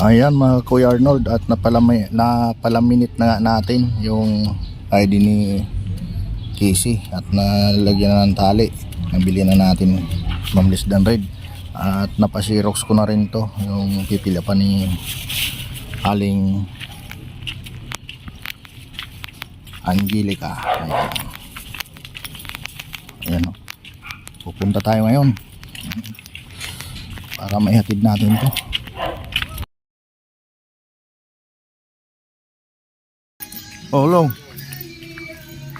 Ayan mga Kuya Arnold at napalami, napalaminit na nga natin yung ID ni Casey at nalagyan na ng tali. Nabili na natin Ma'am Dan Red. At napasirox ko na rin to yung pipila pa ni Aling Angelica. Ayan. Ayan o. Pupunta tayo ngayon para maihatid natin to. Oh, hello.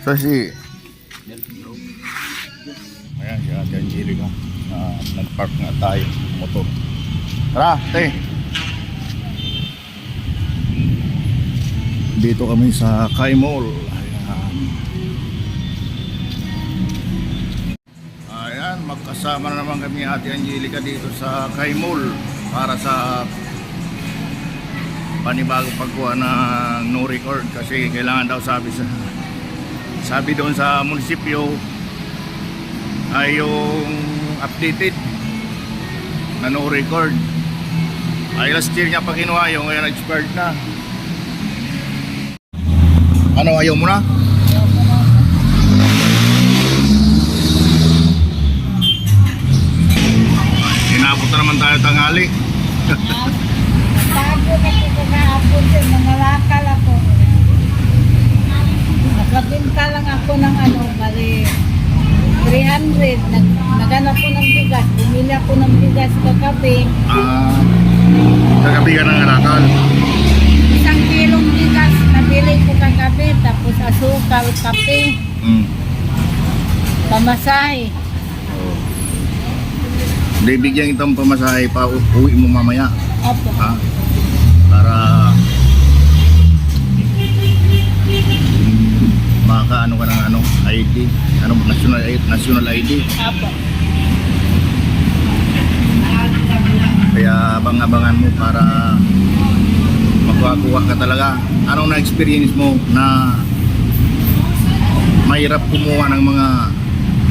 So si Ayan, si Ate Angelica. Ah, nag-park nga tayo motor. Tara, te. Dito kami sa Kai Mall. Ayan. Ayan, magkasama na naman kami Ate Angelica dito sa Kai Mall para sa panibagong pagkuha ng no record kasi kailangan daw sabi sa sabi doon sa munisipyo ay yung updated na no record. Ay last year niya pa kinuha yung ngayon expired na. Ano ayaw mo na? inabot na naman tayo tanghali Bago na po ko kahapon din, nangalakal ako. Nakabinta lang ako ng ano, bali 300. Nag, nagano ko ng bigas. Bumili ako ng bigas kagabi. ah kagabi ka ng alakal Isang kilong bigas nabili ko kagabi. Tapos asukal, kape, mm. pamasahe. Oh. Hindi, bigyan kitang pamasahe pa uwi mo mamaya. Opo. Ha? Para makaano ka ng ano, ID. Ano, national, national ID. Kaya abang-abangan mo para makuha-kuha ka talaga. Anong na-experience mo na mahirap kumuha ng mga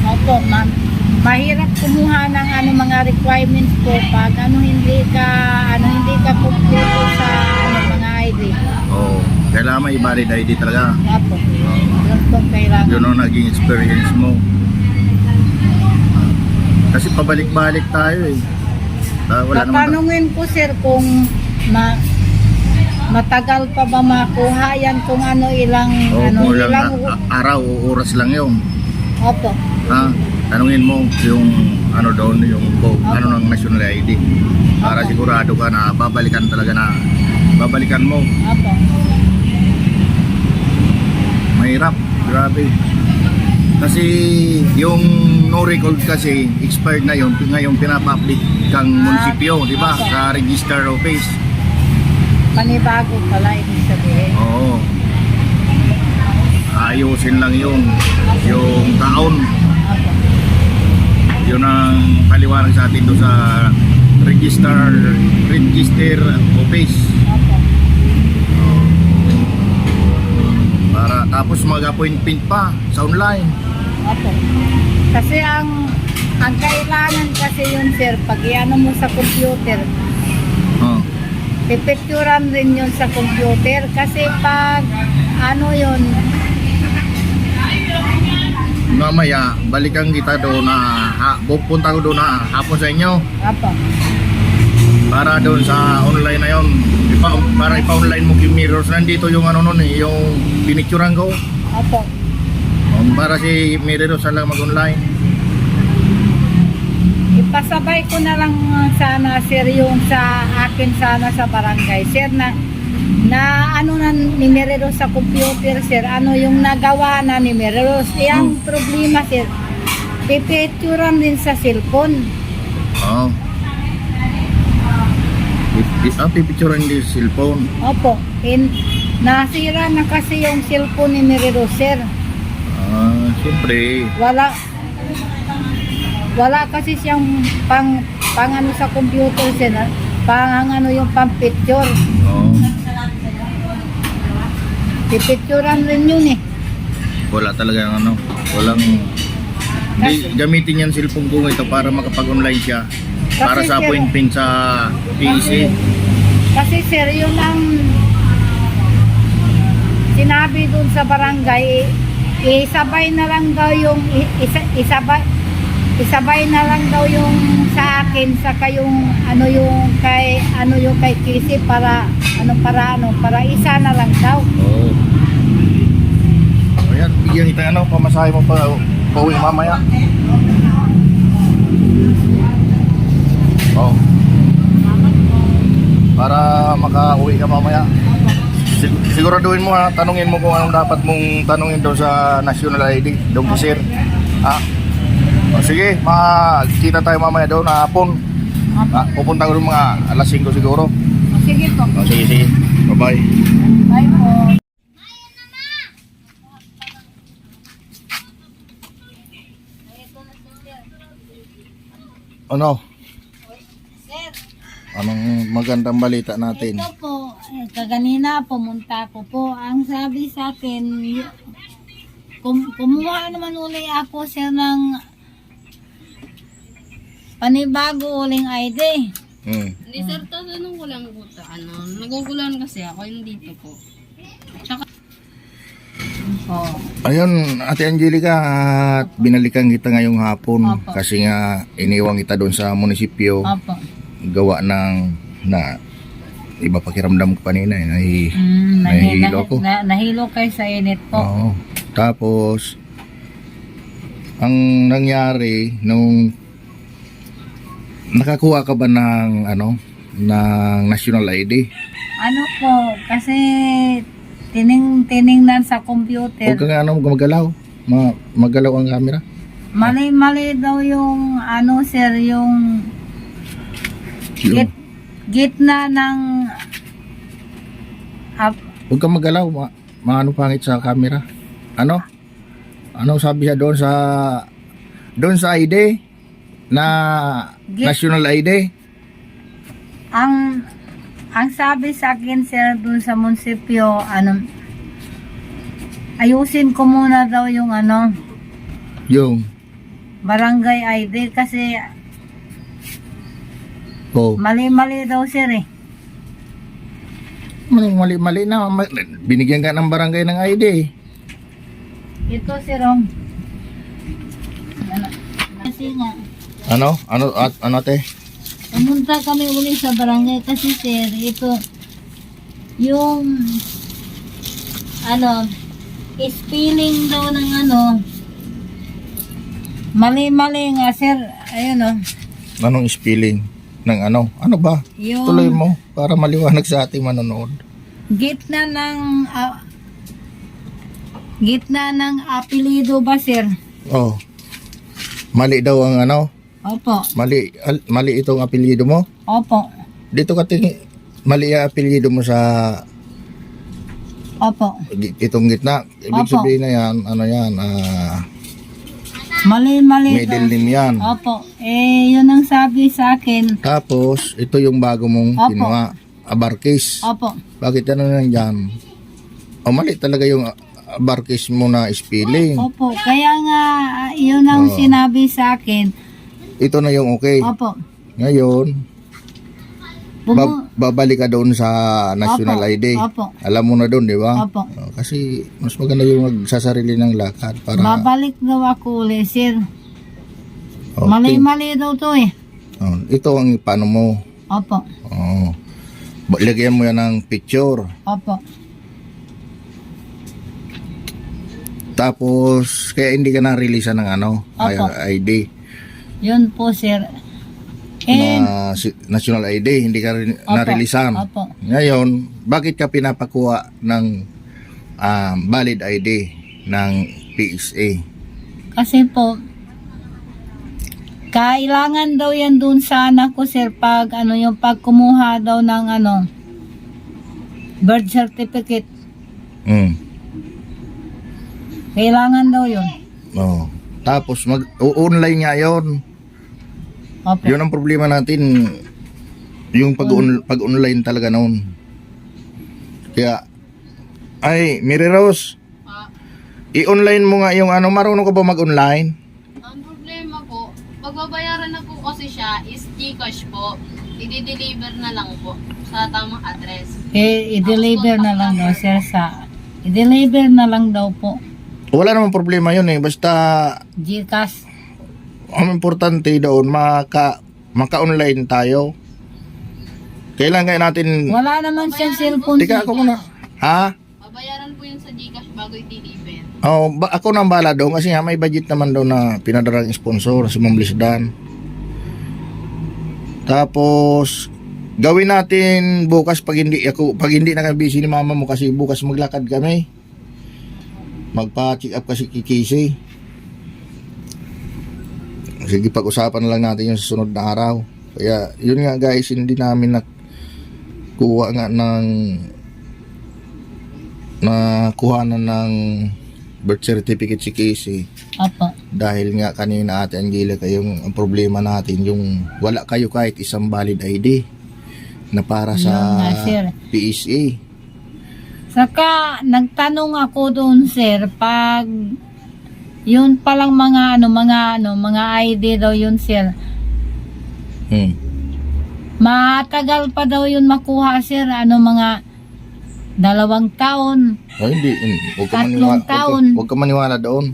Opo, ma'am. Mahirap kumuha ng ano mga requirements ko pag ano hindi ka ano hindi ka kumpleto sa ano mga ID. oh, kailangan may valid ID talaga. Opo. Yun ang naging experience mo. Kasi pabalik-balik tayo eh. Ah, wala naman. Tatanungin ko sir kung ma matagal pa ba makuha yan kung ano ilang Oh, ano ilang a- araw o oras lang yun. Opo. Ha? Tanungin mo yung ano doon, yung ko, ano ng national ID. Para Opo. sigurado ka na babalikan talaga na babalikan mo. Opo. Mahirap, grabe. Kasi yung no record kasi expired na yun, ngayon pinapa-update kang Ah, munisipyo, di ba? Sa register office. Panibago pala ibig sabihin. Oo. Ayusin lang yun. Yung taon, yun ang paliwanag sa atin doon sa register register office. Opo. Para tapos mag-appointment pa sa online. Opo. Kasi ang ang kailangan kasi yun sir, pag iano mo sa computer, Oh. pipicturan rin yun sa computer kasi pag ano yun, Mamaya, balikan kita doon na ha, pupunta ko doon na hapon sa inyo Opo. para doon sa online na yon. Ipa, para ipa-online mo yung mirrors. Nandito yung ano nun eh, yung pinicturan ko. Opo. Um, para si mirrors lang mag-online. Ipasabay ko na lang uh, sana sir yung sa akin sana sa barangay sir na na ano na ni Mereros sa computer sir ano yung nagawa na ni Mereros yung problema sir pipicturan din sa cellphone. Oh. Ah, pipicturan din sa cellphone. opo in nasira na kasi yung cellphone ni Mereros sir Ah, siyempre. wala wala kasi siyang pang pang ano sa computer sir ah, pang ano yung pang picture Oo. Pipicturan rin yun eh. Wala talaga ano. Walang... Di, gamitin yan cellphone ko ito para makapag-online siya. Para sa appointment sa PEC. Kasi sir, yun ang sinabi dun sa barangay, isabay na lang daw yung, isa, isabay, isabay na lang daw yung sa akin saka yung ano yung kay ano yung kay Kisi para ano para ano para isa na lang daw. Oo. Ayan, bigyan kita ano, pamasahe mo pa pauwi mamaya. Oo. Para makauwi ka mamaya. Sig- siguraduhin mo ha, tanungin mo kung anong dapat mong tanungin doon sa National ID, doon sir. Ha? O, sige, makita tayo mamaya doon na hapon. Ah, pupunta ko doon mga alas 5 siguro. Sige po. O, sige, sige. Bye-bye. Bye po. Ano? Sir, Anong magandang balita natin? ito po, eh, kaganina pumunta ko po. Ang sabi sa akin, kum- kumuha naman uli ako sir ng panibago uling ID. Hmm. Hindi sir, tatanong ko lang po ta, ano, nagugulan kasi ako, hindi dito po. Tsaka, Oh. Ayun, Ate Angelica, at binalikan kita ngayong hapon Opo. kasi nga iniwang kita doon sa munisipyo Opo. Gawa ng na iba pakiramdam ko kanina eh. Nahi, Mm, nahi- Nahihilo nahi- ako. na- nahilo kayo sa init po. Oo. Tapos ang nangyari nung nakakuha ka ba ng ano ng national ID? Ano po, kasi tining tiningnan sa computer. Huwag ka nga ano, gumagalaw. Ma magalaw ang camera. Mali-mali daw yung ano sir, yung git, gitna ng up, Huwag kang magalaw, ma maano pangit sa camera. Ano? Ano sabi siya doon sa doon sa ID na Git- national ID? ang ang sabi sa akin sir dun sa munisipyo, ano ayusin ko muna daw yung ano Yung barangay ID kasi oh, mali-mali daw sir eh. mali mali, mali na binigyan ka ng barangay ng ID. Ito sir oh. Ano, kasi nga Ano? Ano at ano te? Pumunta kami uli sa barangay kasi sir, ito yung ano, spelling daw ng ano mali-mali nga sir, ayun oh. Anong spelling ng ano? Ano ba? Yung Tuloy mo para maliwanag sa ating manonood. gitna ng ah, gitna ng apelido ba sir? Oh. Mali daw ang ano? Opo, Mali al- mali itong apelyido mo? opo, Dito ka tingin mali ang apelyido mo sa opo. gi- itong gitna. Ibig Opo. sabihin na yan, ano yan, ah, Mali-mali middle name yan. Opo, eh yun ang sabi sa akin. Tapos, ito yung bago mong Opo. kinuha, abarkis. Opo, Bakit ano nandyan? O mali talaga yung abarkis mo na spelling. Opo, kaya nga yun ang Oo. sinabi sa akin. Ito na yung okay. Opo. Ngayon, Bumu- ba- babalik ka doon sa national Opo. ID. Opo. Alam mo na doon, di ba? Opo. Oh, Kasi mas maganda yung magsasarili ng lakad para Babalik daw ako uli, sir. Okay. Mali-mali daw to eh. Oh, ito ang paano mo. Opo. Oh. Ba- Lagyan mo yan ng picture. Opo. Tapos, kaya hindi ka na-release ng ano, Opo. ID. Yun po, sir. And, na national ID, hindi ka rin Opo. na-releasean. Opo. Ngayon, bakit ka pinapakuha ng um, valid ID ng PSA? kasi po, kailangan daw yan dun sa anak ko, sir, pag ano yung pag kumuha daw ng ano, birth certificate. Mm. Kailangan daw yun. Oh. Tapos mag online nga 'yon. Opo. 'Yun ang problema natin yung pag pag online talaga noon. Kaya ay, Mary Rose, i-online mo nga yung ano, marunong ka ba mag-online? ang problema po, pagbabayaran na po kasi siya is Gcash po. i-deliver na lang po sa tamang address. Eh, i-deliver na lang daw, sir, sa... I-deliver na lang daw po. Wala namang problema yun eh. Basta Gcash. Ang importante doon, maka, maka-online tayo. Kailan kaya natin... Wala naman siyang cellphone. Tika, ako muna. Ha? Babayaran po yun sa Gcash bago i-deliver. Oh, ba, ako nang bala doon kasi nga may budget naman daw na pinadarang sponsor si Ma'am Lisdan. Tapos gawin natin bukas pag hindi ako pag hindi na kami busy ni mama mo kasi bukas maglakad kami. Magpa-check up kasi kay Casey. Sige, pag-usapan na lang natin yung susunod na araw. Kaya, yun nga guys, hindi namin nakuha nga ng nakuha na ng birth certificate si Casey Apo. dahil nga kanina ate Angelica yung ang problema natin yung wala kayo kahit isang valid ID na para sa nga, sir. PSA Saka, nagtanong ako doon, sir, pag yun palang mga ano, mga ano, mga ID daw yun, sir. hmm. Matagal pa daw yun makuha, sir. Ano, mga dalawang taon. oh, hindi hmm. huwag ka Tatlong maniwala, taon. huwag ka maniwala doon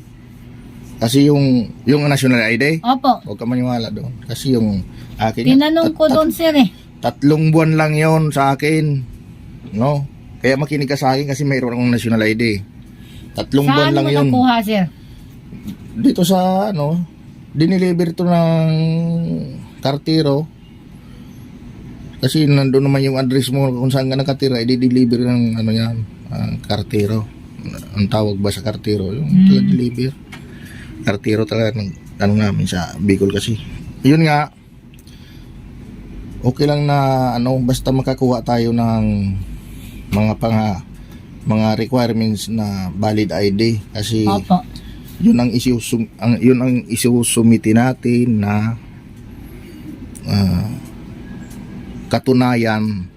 kasi yung yung national ID Opo. huwag ka maniwala doon kasi yung akin Tinanong ko doon, sir, eh. tatlong buwan lang yon sa akin no kaya makinig ka sa akin kasi mayroon akong national ID tatlong buwan Saan lang mo yon nakuha, sir? Dito sa ano, diniliver to ng kartiro. Kasi nandun naman yung address mo kung saan ka nakatira, i-deliver ng ano yan, ang kartiro. Ang tawag ba sa kartiro? Yung Hmm. deliver. Kartiro talaga ng ano namin sa Bicol kasi. Yun nga, okay lang na ano, basta makakuha tayo ng mga pang mga requirements na valid ID kasi Opo. Yun ang isusum ang yun ang isusumiti natin na ah, katunayan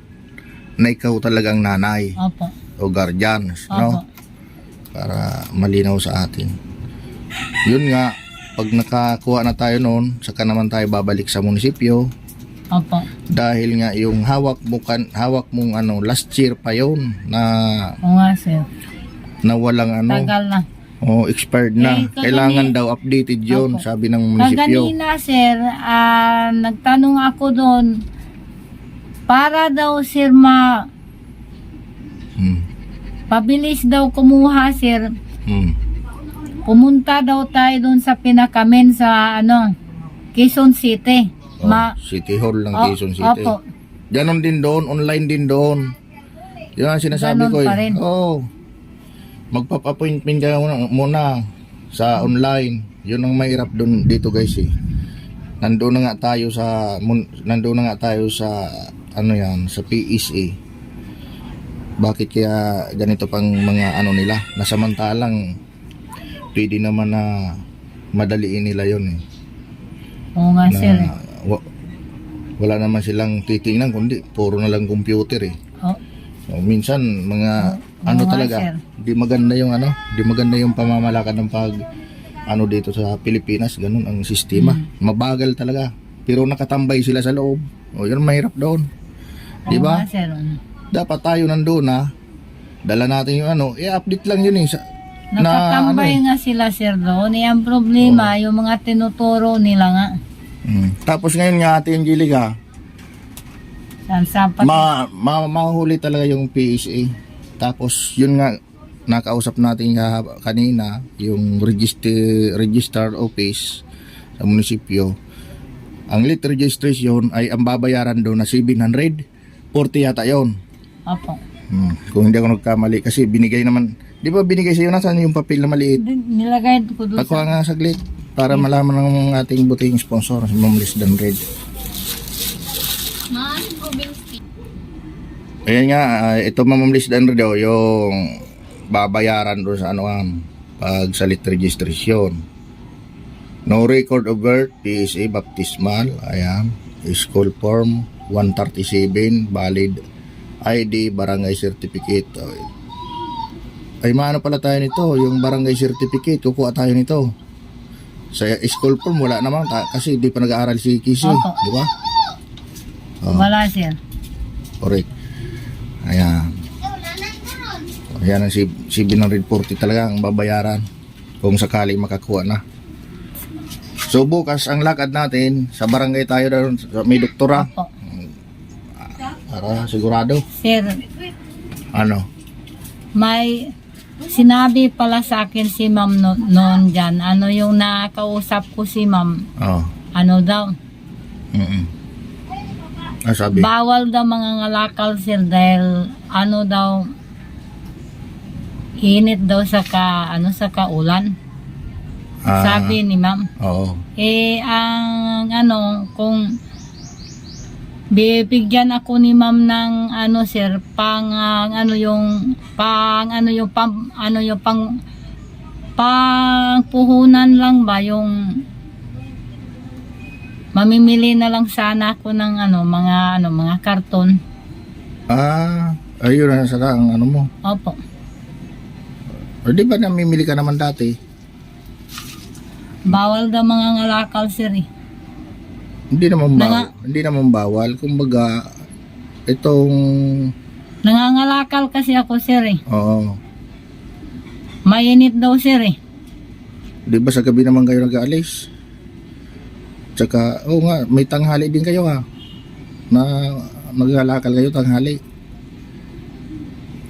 na ikaw talagang nanay Opo. o guardians Opo. no para malinaw sa atin yun nga pag nakakuha na tayo noon saka naman tayo babalik sa munisipyo Opo. dahil nga yung hawak mo kan hawak mong ano last year pa yon na Oo nga, sir. na walang ano Tagal na. Oh expired na Eh, kagani- kailangan daw updated yon Opo. sabi ng munisipyo Kaganina, sir, ah, nagtanong ako doon, para daw, sir, ma, Hmm. pabilis daw kumuha, sir, Hmm. pumunta daw tayo doon sa pinakamen sa, ano, Quezon City. Oh, Ma, City Hall ng O- Quezon City. Opo. Ganon din doon, online din doon. Yun ang sinasabi Ganon ko eh. pa rin. Oo. Magpap-appointment ka muna, muna sa online. Yun ang mahirap doon dito guys eh. Nandoon na nga tayo sa nandoon na nga tayo sa ano yan, sa PSA. Bakit kaya ganito pang mga ano nila? Nasamantalang pwede naman na madaliin nila yon eh oo nga, na sir. wa- wala naman silang titingnan kundi puro na lang computer eh. Oh, So, minsan mga Oo ano talaga, sir. di maganda yung ano, di maganda yung pamamalakad ng pag ano dito sa Pilipinas, ganun ang sistema. Hmm. Mabagal talaga. Pero nakatambay sila sa loob. O yun mahirap doon. Di ba? sir. Dapat tayo nandoon na dala natin yung ano, i-update lang yun eh. Sa, na, Nakatambay ano eh. nga sila, sir, doon. Eh, ang problema, yung mga tinuturo nila nga. Mm. Tapos ngayon nga Ate Angelica, Saan sa pat- ma, ma mahuli talaga yung PSA. Tapos yun nga nakausap natin kanina yung register register office sa munisipyo. Ang late registration ay ang babayaran doon na 740 yata yon. Opo. Hmm. Kung hindi ako nagkamali kasi binigay naman, di ba binigay sa iyo nasaan yung papel na maliit? Nilagay ko doon Pakuha sa... nga saglit para malaman ng ating buting sponsor si Ma'am Liz Red. Ayan nga, ah, ito Ma'am Liz Dan oh, yung babayaran doon sa anuan pag sa late registration. No record of birth, PSA baptismal, ayan, school form 137, valid ID, barangay certificate. Ay maano pala tayo nito, yung barangay certificate, kukuha tayo nito. Sa school form wala naman kasi di pa nag-aaral si Kisi, di ba? Oh, Wala sir. correct. Ayan. Ayan ang si 740 talaga ang babayaran kung sakali makakuha na. So bukas ang lakad natin sa barangay tayo doon sa may doktora Opo. para sigurado Sir, ano may sinabi pala sa akin si ma'am no, noon dyan. Ano yung nakausap ko si ma'am. oh Ano daw? mm ah, sabi Bawal daw mga ngalakal sir dahil ano daw init daw sa ka ano sa kaulan. Ah, Sabi ni ma'am. oo Eh ang ano kung bibigyan ako ni ma'am ng ano sir pang ah, ano yung pang ano yung pang ano yung pang pang puhunan lang ba yung mamimili na lang sana ako ng ano mga ano mga karton. Ah ayun na sa ang ano mo. Opo. O di ba namimili ka naman dati? Bawal daw mga ngalakal sir eh. hindi naman Nanga- bawal hindi naman bawal. Kumbaga itong nangangalakal kasi ako sir eh. Oo. Mainit daw sir eh. Di ba sa gabi naman kayo nag-aalis? Tsaka, oo nga, may tanghali din kayo ha. Na maglalakal kayo tanghali.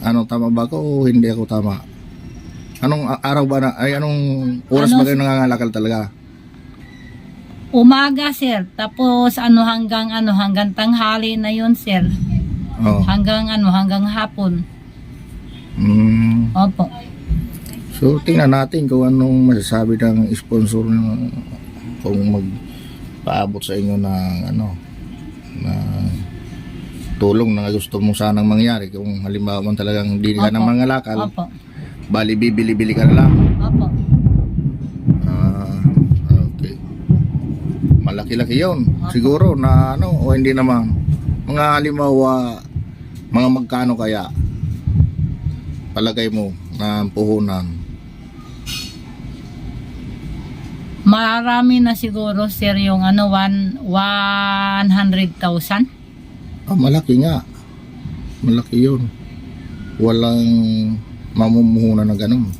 Ano, tama ba ako o hindi ako tama? Anong araw ba na, ay anong oras Ano? ba kayo nangangalakal talaga? Umaga, sir. Tapos, ano, hanggang, ano, hanggang tanghali na yun, sir. Oo. Hanggang, ano, hanggang hapon. Mm. Opo. So, tingnan natin kung anong masasabi ng sponsor ng kung magpaabot sa inyo ng ano na tulong na gusto mo sanang mangyari kung halimbawa man talagang hindi ka Opo. ng mga lakal Opo. bali bibili-bili ka na lang. Opo. Ah, okay. Malaki-laki yun. Siguro na ano o hindi naman. Mga halimbawa mga magkano kaya? Palagay mo na puhunan Marami na siguro, sir, yung, ano, one, 100,000. Ah, malaki nga. Malaki yun. Walang mamumuhunan na ganun.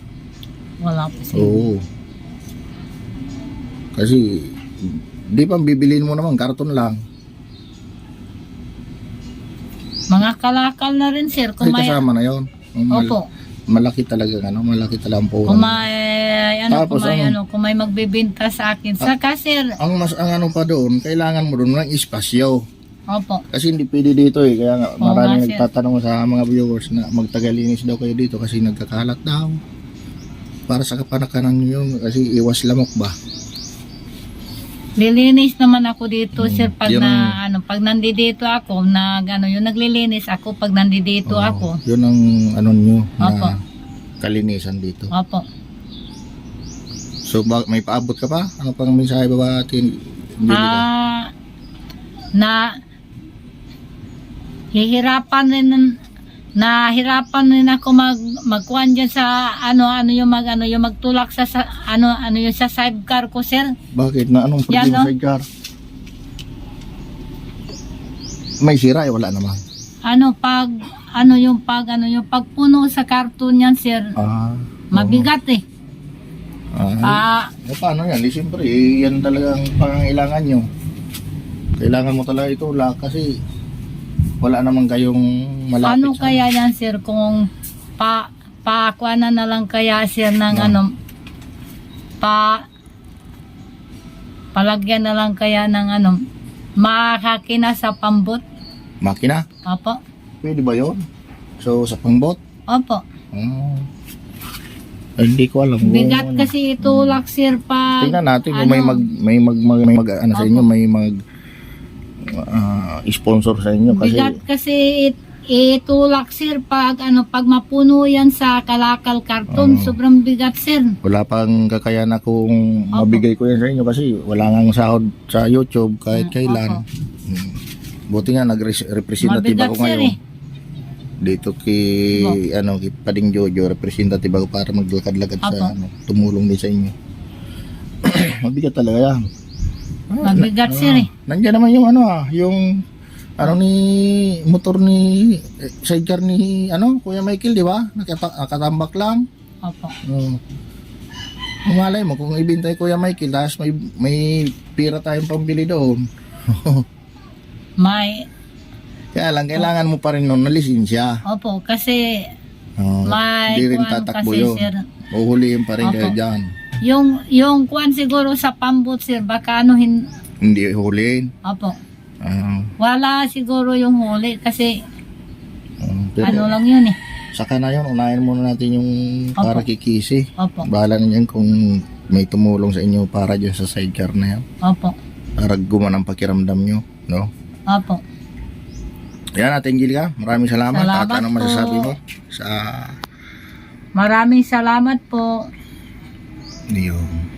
Wala po, sir. Oo. Kasi, di ba bibiliin mo naman, karton lang. Mga kalakal na rin, sir. Ay, Kung may, kasama na yun. Ang mal- opo. Malaki talaga, ano, malaki talaga ang puhunan. Kung may, ano, Tapos kung may, ano? ano, kung may magbibinta sa akin. Saka, sir, Ang mas, ang ano pa doon, kailangan mo doon ng espasyo. opo. Kasi hindi pwede dito eh. Kaya nga, Oo maraming nga, sir. nagtatanong sa mga viewers na magtagalinis daw kayo dito kasi nagkakalat daw. Para sa kapanakanan nyo yun, kasi iwas lamok ba? Lilinis naman ako dito, sir, pag Yung- na, ano, pag nandito ako, nag, ano, yung naglilinis ako pag nandito Oo, ako. Yun ang ano nyo Opo. kalinisan dito. Opo. So ba, may paabot ka pa? Ano pang mensahe ba ba atin? Ah, na, hihirapan rin, nahirapan rin ako mag, magkuhan dyan sa, ano, ano yung mag, ano, yung magtulak sa, sa ano, ano yung sa sidecar ko, sir. Bakit? Na anong problema sa car? May sira eh, wala naman. Ano, pag, ano yung pag, ano yung pagpuno sa karton yan, sir. Ah. Mabigat eh. Ah, Ah, eh, paano yan? Di siyempre, eh, yan talagang pangangailangan nyo. Kailangan mo talaga itulak kasi wala naman kayong malapit Ano sa- kaya yan sir kung pa pakuanan na lang kaya sir ng No. ano pa palagyan na lang kaya ng ano makakina sa pambot. makina? Opo. Pwede ba yun? So, sa pangbot? Opo. Ah. Ay, hindi ko alam. Bigat ano. kasi itulak sir pa Tingnan natin kung may ano, mag may mag, mag, may mag- ano sa inyo, may mag ah, sponsor sa inyo kasi bigat kasi it, itulak sir pag ano pag mapuno yan sa kalakal karton Oo. sobrang bigat sir. wala pang kakayahan akong Opo. mabigay ko yan sa inyo kasi wala nang sahod sa YouTube kahit Mm, kailan. Hmm. Buti nga nag-representative ako sir ngayon. eh. Dito kay ano kay Pading Jojo representative ako para maglakad-lakad Opo. sa ano, tumulong din sa inyo. Mabigat talaga yan. Mabigat sir eh. Nandiyan naman yung ano ah, yung ano ni motor ni eh, sidecar ni ano Kuya Michael di ba Nakata, nakatambak lang Opo. oh. Umalay mo kung ibintay Kuya Michael tapos may may pira tayong pambili doon May, kaya lang kailangan mo pa rin nun na lisensya opo, kasi oh, may di rin kuwan tatakbo kasi, yun sir. uhulihin pa rin kayo Opo. dyan Yung, yung kuwan siguro sa pambot, sir, baka ano, hin, hindi hulihin opo. Ah, Wala siguro yung huli kasi pero ano lang yun eh. saka na yun unahin muna natin yung Opo. para kikisi Opo, bahala na yan kung may tumulong sa inyo para dyan sa sidecar na yan opo, para guman ang pakiramdam nyo no opo. Yan Ate Angelica, maraming salamat. Salamat At anong masasabi mo sa Maraming salamat po. Yung